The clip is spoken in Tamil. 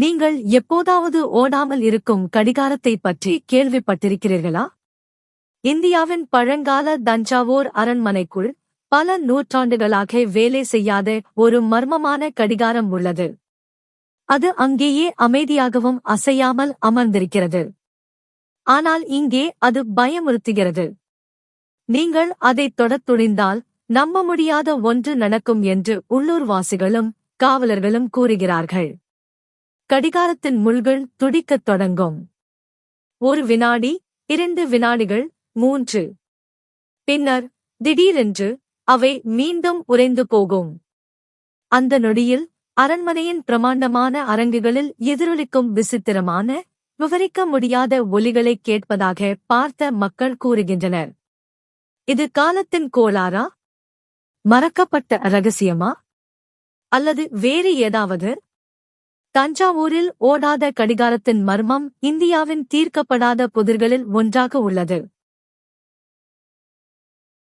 நீங்கள் எப்போதாவது ஓடாமல் இருக்கும் கடிகாரத்தை பற்றி கேள்விப்பட்டிருக்கிறீர்களா? இந்தியாவின் பழங்கால தஞ்சாவூர் அரண்மனைக்குள் பல நூற்றாண்டுகளாக வேலை செய்யாத ஒரு மர்மமான கடிகாரம் உள்ளது. அது அங்கேயே அமைதியாகவும் அசையாமல் அமர்ந்திருக்கிறது. ஆனால் இங்கே அது பயமுறுத்துகிறது. நீங்கள் அதைத் தொடத் துணிந்தால் நம்ப முடியாத ஒன்று நடக்கும் என்று உள்ளூர்வாசிகளும் காவலர்களும் கூறுகிறார்கள். கடிகாரத்தின் முள்கள் துடிக்கத் தொடங்கும். ஒரு வினாடி இரண்டு வினாடிகள் மூன்று. பின்னர் திடீரென்று அவை மீண்டும் உறைந்து போகும். அந்த நொடியில் அரண்மனையின் பிரமாண்டமான அரங்குகளில் எதிரொலிக்கும் விசித்திரமான விவரிக்க முடியாத ஒலிகளை கேட்பதாக பார்த்த மக்கள் கூறுகின்றனர். இது காலத்தின் கோளாரா மறக்கப்பட்ட ரகசியமா? அல்லது வேறு ஏதாவது? தஞ்சாவூரில் ஓடாத கடிகாரத்தின் மர்மம் இந்தியாவின் தீர்க்கப்படாத புதிர்களில் ஒன்றாக உள்ளது.